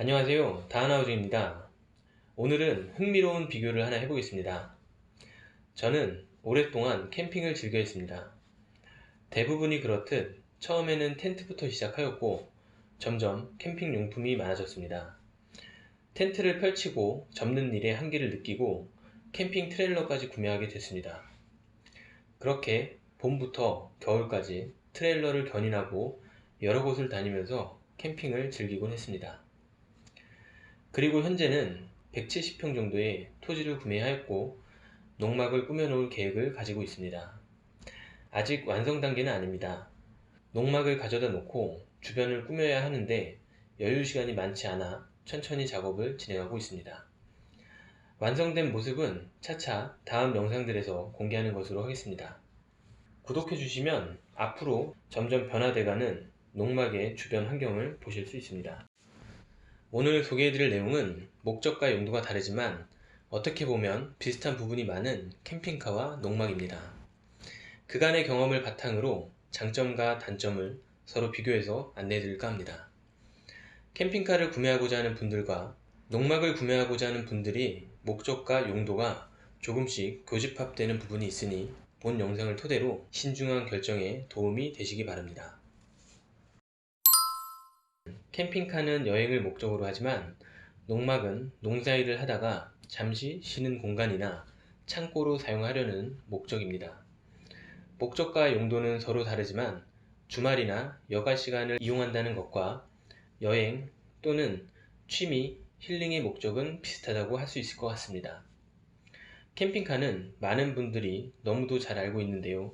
안녕하세요. 다하나우즈입니다. 오늘은 흥미로운 비교를 하나 해보겠습니다. 저는 오랫동안 캠핑을 즐겨 했습니다. 대부분이 그렇듯 처음에는 텐트부터 시작하였고 점점 캠핑 용품이 많아졌습니다. 텐트를 펼치고 접는 일의 한계를 느끼고 캠핑 트레일러까지 구매하게 됐습니다. 그렇게 봄부터 겨울까지 트레일러를 견인하고 여러 곳을 다니면서 캠핑을 즐기곤 했습니다. 그리고 현재는 170평 정도의 토지를 구매하였고 농막을 꾸며놓을 계획을 가지고 있습니다. 아직 완성 단계는 아닙니다. 농막을 가져다 놓고 주변을 꾸며야 하는데 여유 시간이 많지 않아 천천히 작업을 진행하고 있습니다. 완성된 모습은 차차 다음 영상들에서 공개하는 것으로 하겠습니다. 구독해주시면 앞으로 점점 변화돼가는 농막의 주변 환경을 보실 수 있습니다. 오늘 소개해드릴 내용은 목적과 용도가 다르지만 어떻게 보면 비슷한 부분이 많은 캠핑카와 농막입니다. 그간의 경험을 바탕으로 장점과 단점을 서로 비교해서 안내해드릴까 합니다. 캠핑카를 구매하고자 하는 분들과 농막을 구매하고자 하는 분들이 목적과 용도가 조금씩 교집합되는 부분이 있으니 본 영상을 토대로 신중한 결정에 도움이 되시기 바랍니다. 캠핑카는 여행을 목적으로 하지만 농막은 농사일을 하다가 잠시 쉬는 공간이나 창고로 사용하려는 목적입니다. 목적과 용도는 서로 다르지만 주말이나 여가 시간을 이용한다는 것과 여행 또는 취미, 힐링의 목적은 비슷하다고 할 수 있을 것 같습니다. 캠핑카는 많은 분들이 너무도 잘 알고 있는데요.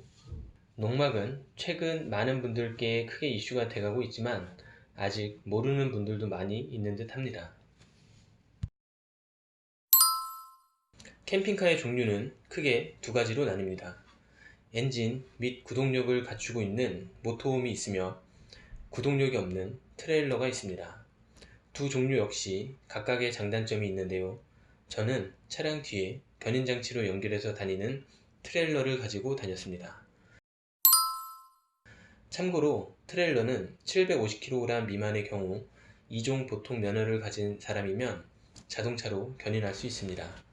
농막은 최근 많은 분들께 크게 이슈가 돼가고 있지만 아직 모르는 분들도 많이 있는 듯 합니다. 캠핑카의 종류는 크게 두 가지로 나뉩니다. 엔진 및 구동력을 갖추고 있는 모터홈이 있으며 구동력이 없는 트레일러가 있습니다. 두 종류 역시 각각의 장단점이 있는데요. 저는 차량 뒤에 견인장치로 연결해서 다니는 트레일러를 가지고 다녔습니다. 참고로 트레일러는 750kg 미만의 경우 2종 보통 면허를 가진 사람이면 자동차로 견인할 수 있습니다.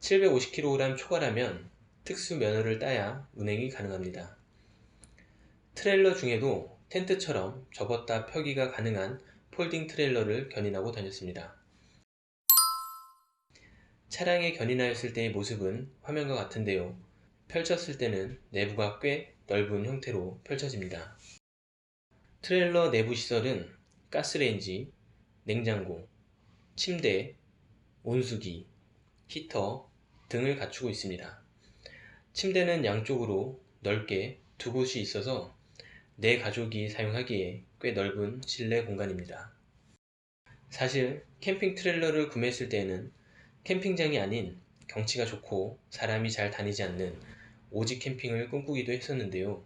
750kg 초과라면 특수 면허를 따야 운행이 가능합니다. 트레일러 중에도 텐트처럼 접었다 펴기가 가능한 폴딩 트레일러를 견인하고 다녔습니다. 차량에 견인하였을 때의 모습은 화면과 같은데요. 펼쳤을 때는 내부가 꽤 넓은 형태로 펼쳐집니다. 트레일러 내부 시설은 가스레인지, 냉장고, 침대, 온수기, 히터 등을 갖추고 있습니다. 침대는 양쪽으로 넓게 두 곳이 있어서 내 가족이 사용하기에 꽤 넓은 실내 공간입니다. 사실 캠핑 트레일러를 구매했을 때에는 캠핑장이 아닌 경치가 좋고 사람이 잘 다니지 않는 오직 캠핑을 꿈꾸기도 했었는데요.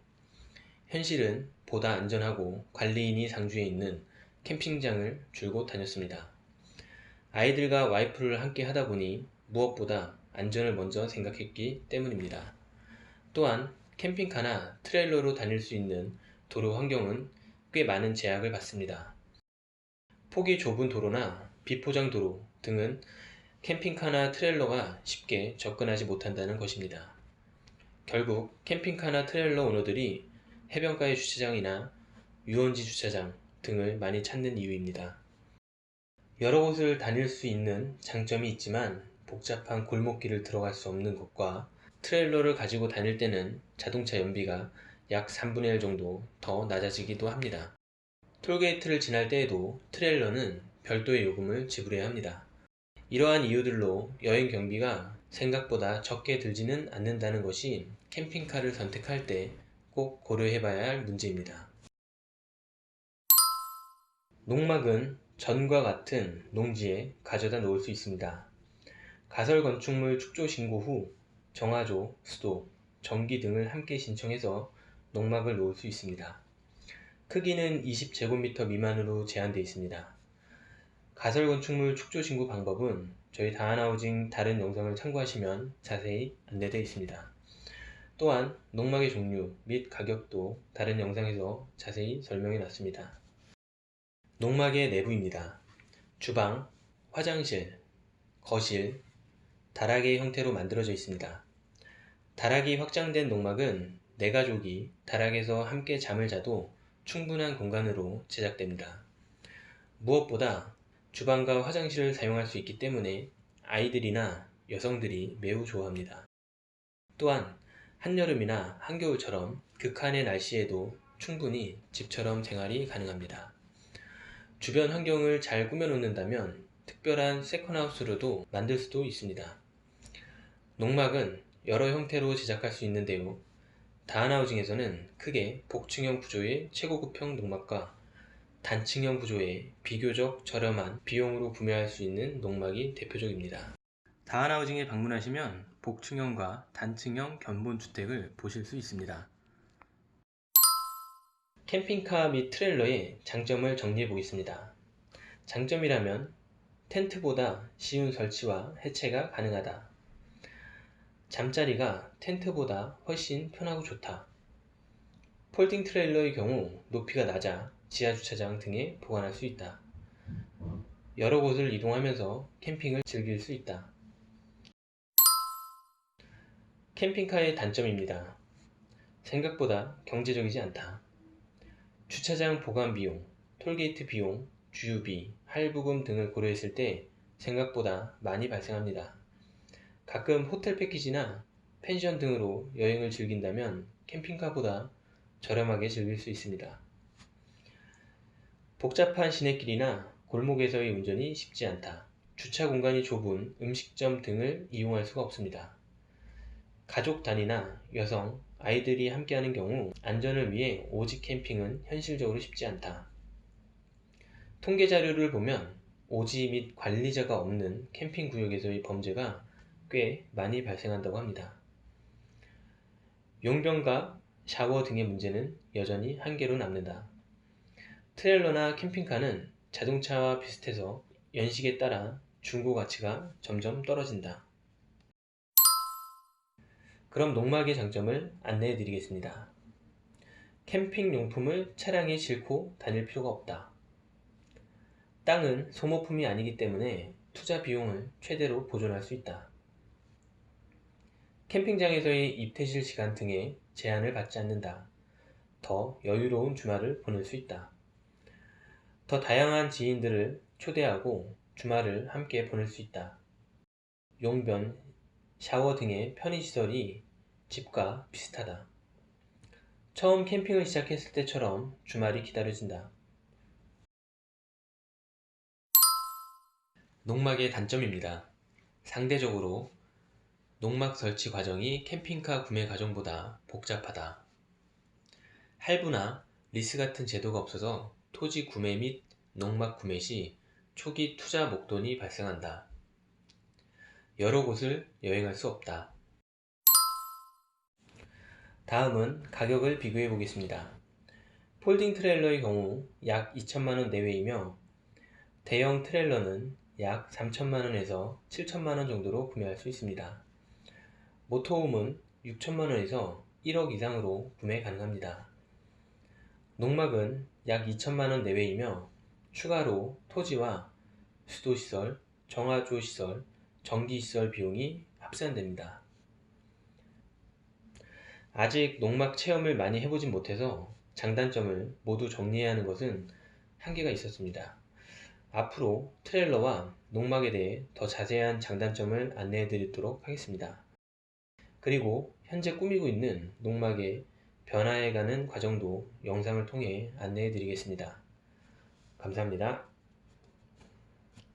현실은 보다 안전하고 관리인이 상주해 있는 캠핑장을 줄곧 다녔습니다. 아이들과 와이프를 함께 하다 보니 무엇보다 안전을 먼저 생각했기 때문입니다. 또한 캠핑카나 트레일러로 다닐 수 있는 도로 환경은 꽤 많은 제약을 받습니다. 폭이 좁은 도로나 비포장 도로 등은 캠핑카나 트레일러가 쉽게 접근하지 못한다는 것입니다. 결국 캠핑카나 트레일러 오너들이 해변가의 주차장이나 유원지 주차장 등을 많이 찾는 이유입니다. 여러 곳을 다닐 수 있는 장점이 있지만 복잡한 골목길을 들어갈 수 없는 것과 트레일러를 가지고 다닐 때는 자동차 연비가 약 3분의 1 정도 더 낮아지기도 합니다. 톨게이트를 지날 때에도 트레일러는 별도의 요금을 지불해야 합니다. 이러한 이유들로 여행 경비가 생각보다 적게 들지는 않는다는 것이 캠핑카를 선택할 때 꼭 고려해 봐야 할 문제입니다. 농막은 전과 같은 농지에 가져다 놓을 수 있습니다. 가설 건축물 축조 신고 후 정화조, 수도, 전기 등을 함께 신청해서 농막을 놓을 수 있습니다. 크기는 20제곱미터 미만으로 제한되어 있습니다. 가설 건축물 축조 신고 방법은 저희 다하나우징 다른 영상을 참고하시면 자세히 안내되어 있습니다. 또한 농막의 종류 및 가격도 다른 영상에서 자세히 설명해 놨습니다. 농막의 내부입니다. 주방, 화장실, 거실, 다락의 형태로 만들어져 있습니다. 다락이 확장된 농막은 네 가족이 다락에서 함께 잠을 자도 충분한 공간으로 제작됩니다. 무엇보다 주방과 화장실을 사용할 수 있기 때문에 아이들이나 여성들이 매우 좋아합니다. 또한 한여름이나 한겨울처럼 극한의 날씨에도 충분히 집처럼 생활이 가능합니다. 주변 환경을 잘 꾸며놓는다면 특별한 세컨하우스로도 만들 수도 있습니다. 농막은 여러 형태로 제작할 수 있는데요. 다한하우징에서는 크게 복층형 구조의 최고급형 농막과 단층형 구조의 비교적 저렴한 비용으로 구매할 수 있는 농막이 대표적입니다. 다한하우징에 방문하시면 복층형과 단층형 견본주택을 보실 수 있습니다. 캠핑카 및 트레일러의 장점을 정리해 보겠습니다. 장점이라면 텐트보다 쉬운 설치와 해체가 가능하다. 잠자리가 텐트보다 훨씬 편하고 좋다. 폴딩 트레일러의 경우 높이가 낮아 지하주차장 등에 보관할 수 있다. 여러 곳을 이동하면서 캠핑을 즐길 수 있다. 캠핑카의 단점입니다. 생각보다 경제적이지 않다. 주차장 보관 비용, 톨게이트 비용, 주유비, 할부금 등을 고려했을 때 생각보다 많이 발생합니다. 가끔 호텔 패키지나 펜션 등으로 여행을 즐긴다면 캠핑카보다 저렴하게 즐길 수 있습니다. 복잡한 시내길이나 골목에서의 운전이 쉽지 않다. 주차 공간이 좁은 음식점 등을 이용할 수가 없습니다. 가족 단위나 여성, 아이들이 함께하는 경우 안전을 위해 오직 캠핑은 현실적으로 쉽지 않다. 통계 자료를 보면 오지 및 관리자가 없는 캠핑 구역에서의 범죄가 꽤 많이 발생한다고 합니다. 용병과 샤워 등의 문제는 여전히 한계로 남는다. 트레일러나 캠핑카는 자동차와 비슷해서 연식에 따라 중고 가치가 점점 떨어진다. 그럼 농막의 장점을 안내해 드리겠습니다. 캠핑 용품을 차량에 싣고 다닐 필요가 없다. 땅은 소모품이 아니기 때문에 투자 비용을 최대로 보존할 수 있다. 캠핑장에서의 입퇴실 시간 등에 제한을 받지 않는다. 더 여유로운 주말을 보낼 수 있다. 더 다양한 지인들을 초대하고 주말을 함께 보낼 수 있다. 용변, 샤워 등의 편의시설이 집과 비슷하다. 처음 캠핑을 시작했을 때처럼 주말이 기다려진다. 농막의 단점입니다. 상대적으로 농막 설치 과정이 캠핑카 구매 과정보다 복잡하다. 할부나 리스 같은 제도가 없어서 토지 구매 및 농막 구매 시 초기 투자 목돈이 발생한다. 여러 곳을 여행할 수 없다. 다음은 가격을 비교해 보겠습니다. 폴딩 트레일러의 경우 약 2천만원 내외이며 대형 트레일러는 약 3천만원에서 7천만원 정도로 구매할 수 있습니다. 모토홈은 6천만원에서 1억 이상으로 구매 가능합니다. 농막은 약 2천만원 내외이며 추가로 토지와 수도시설, 정화조시설, 전기시설 비용이 합산됩니다. 아직 농막 체험을 많이 해보진 못해서 장단점을 모두 정리해야 하는 것은 한계가 있었습니다. 앞으로 트레일러와 농막에 대해 더 자세한 장단점을 안내해 드리도록 하겠습니다. 그리고 현재 꾸미고 있는 농막의 변화해가는 과정도 영상을 통해 안내해 드리겠습니다. 감사합니다.